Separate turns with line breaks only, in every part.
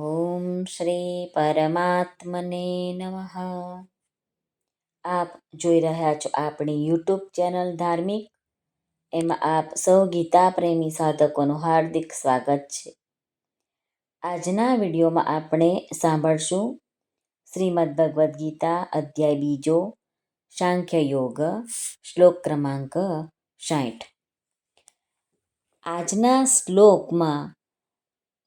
ઓમ શ્રી પરમાત્મને નમઃ આપ જોઈ રહ્યા છો આપણી યુટ્યુબ ચેનલ ધાર્મિક, એમાં આપ સૌ ગીતા પ્રેમી સાધકોનું હાર્દિક સ્વાગત છે. આજના વિડીયોમાં આપણે સાંભળશું શ્રીમદ ભગવદ્ ગીતા અધ્યાય બીજો, સાંખ્ય યોગ, શ્લોક ક્રમાંક સાઠ આજના શ્લોકમાં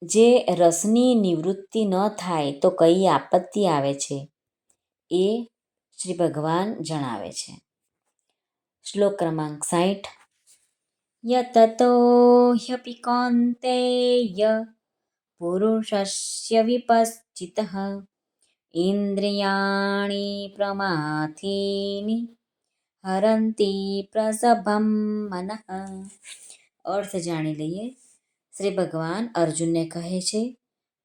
જે રસની નિવૃત્તિ ન થાય તો કઈ આપત્તિ આવે છે? એ શ્રી ભગવાન જણાવે છે. શ્લોક ક્રમાંક સાઠ યતતો હ્યપી કૌન્તેય પુરુષસ્ય વિપશ્ચિત ઇન્દ્રિયાણી પ્રમાથીની હરંતી પ્રસભમ મનઃ અર્થ જાણી લઈએ શ્રી ભગવાન અર્જુનને કહે છે,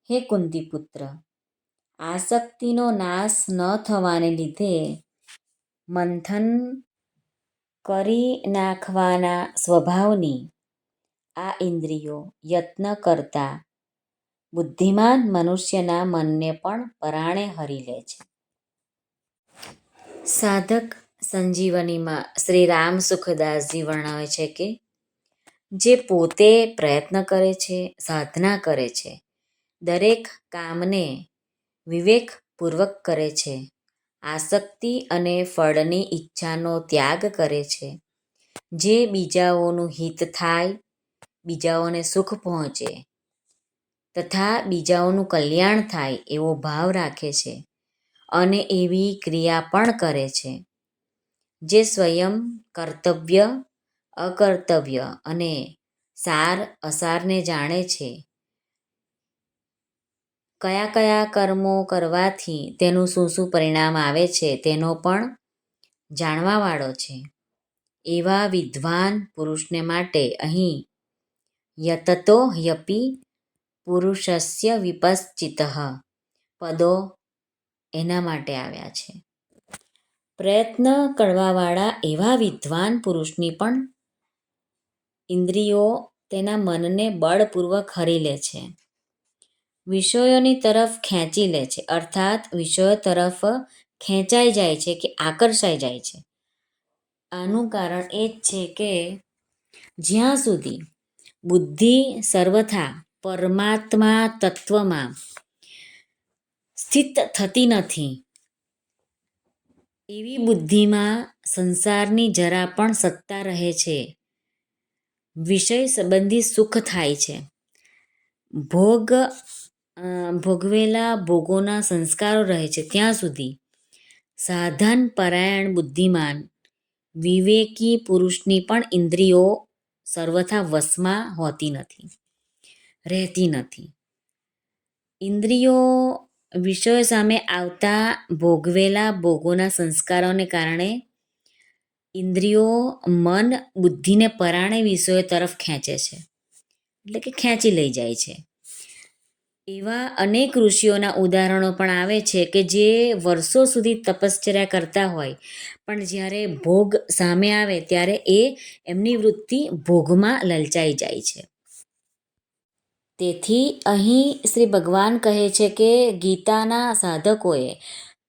હે કુંતી પુત્ર આસક્તિનો નાશ ન થવાને લીધે મંથન કરી નાખવાના સ્વભાવની આ ઇન્દ્રિયો યત્ન કરતા બુદ્ધિમાન મનુષ્યના મનને પણ પરાણે હરી લે છે. સાધક સંજીવનીમાં શ્રી રામ સુખદાસજી વર્ણવે છે કે જે પોતે પ્રયત્ન કરે છે, સાધના કરે છે, દરેક કામને વિવેકપૂર્વક કરે છે, આસક્તિ અને ફળની ઈચ્છાનો ત્યાગ કરે છે. જે બીજાઓનું હિત થાય, બીજાઓને સુખ પહોંચે તથા બીજાઓનું કલ્યાણ થાય એવો ભાવ રાખે છે અને એવી ક્રિયા પણ કરે છે. જે સ્વયં કર્તવ્ય અકર્તવ્ય અને સાર અસારને જાણે છે. કયા કયા કર્મો કરવાથી તેનું શું શું પરિણામ આવે છે તેનો પણ જાણવાવાળો છે. એવા વિદ્વાન પુરુષને માટે અહીં યતતો યપી પુરુષસ્ય વિપશ્ચિત પદો એના માટે આવ્યા છે. પ્રયત્ન કરવાવાળા એવા વિદ્વાન પુરુષની પણ ઇન્દ્રિયો તેના મનને બળપૂર્વક હરી લે છે. વિષયોની તરફ ખેંચી લે છે. અર્થાત વિષયો તરફ ખેંચાઈ જાય છે કે આકર્ષાઈ જાય છે. આનું કારણ એ જ છે કે જ્યાં સુધી બુદ્ધિ સર્વથા પરમાત્મા તત્વમાં સ્થિત થતી નથી, એવી બુદ્ધિમાં સંસારની જરા પણ સત્તા રહે છે. વિષય સંબંધી સુખ થાય છે. ભોગ ભોગવેલા ભોગોના સંસ્કારો રહે છે ત્યાં સુધી. સાધન, પરાયણ, બુદ્ધિમાન, વિવેકી પુરુષની પણ ઇન્દ્રિયો સર્વથા વશમાં હોતી નથી, રહેતી નથી. ઇન્દ્રિયો વિષયો સામે આવતા ભોગવેલા ભોગોના સંસ્કારોને કારણે ઇન્દ્રિયો, મન, બુદ્ધિને પરાણે વિષયો તરફ ખેંચે છે. એટલે કે ખેંચી લઈ જાય છે. એવા અનેક ઋષિઓના ઉદાહરણો પણ આવે છે કે જે વર્ષો સુધી તપશ્ચર્યા કરતા હોય, પણ જ્યારે ભોગ સામે આવે ત્યારે એ એમની વૃત્તિ ભોગમાં લલચાઈ જાય છે. તેથી અહીં શ્રી ભગવાન કહે છે કે ગીતાના સાધકોએ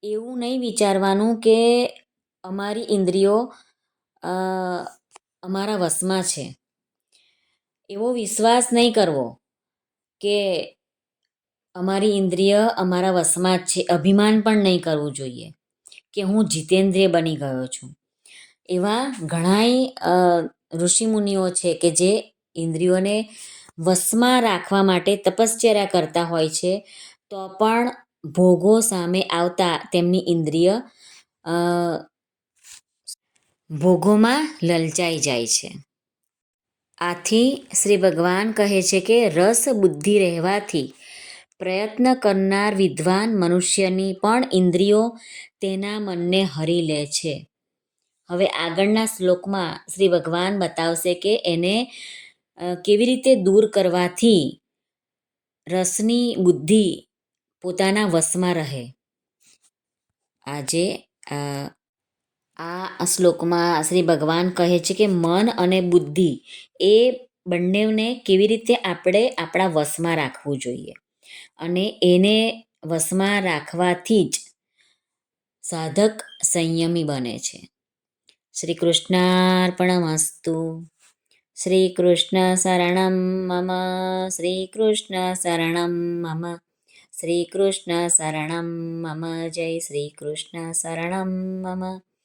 એવું નહીં વિચારવાનું કે અમારી ઇન્દ્રિયો અમારા વશમાં છે. એવો વિશ્વાસ નહીં કરવો કે અમારી ઇન્દ્રિય અમારા વશમાં જ છે. અભિમાન પણ નહીં કરવું જોઈએ કે હું જીતેન્દ્રિય બની ગયો છું. એવા ઘણાય ઋષિમુનિઓ છે કે જે ઇન્દ્રિયોને વશમાં રાખવા માટે તપશ્ચર્યા કરતા હોય છે, તો પણ ભોગો સામે આવતા તેમની ઇન્દ્રિય ભોગોમાં લલચાઈ જાય છે. આથી શ્રી ભગવાન કહે છે કે રસ બુદ્ધિ રહેવાથી પ્રયત્ન કરનાર વિદ્વાન મનુષ્યની પણ ઇન્દ્રિયો તેના મનને હરી લે છે. હવે આગળના શ્લોકમાં શ્રી ભગવાન બતાવશે કે એને કેવી રીતે દૂર કરવાથી રસની બુદ્ધિ પોતાના વશમાં રહે. આજે આ શ્લોકમાં શ્રી ભગવાન કહે છે કે મન અને બુદ્ધિ એ બંનેને કેવી રીતે આપણે આપણા વશમાં રાખવું જોઈએ. અને એને વશમાં રાખવાથી જ સાધક સંયમી બને છે. શ્રી કૃષ્ણાર્પણમસ્તુ. શ્રી કૃષ્ણ શરણમ મમ. શ્રી કૃષ્ણ શરણમ મમ. શ્રી કૃષ્ણ શરણમ મમ. જય શ્રી કૃષ્ણ શરણમ મમ.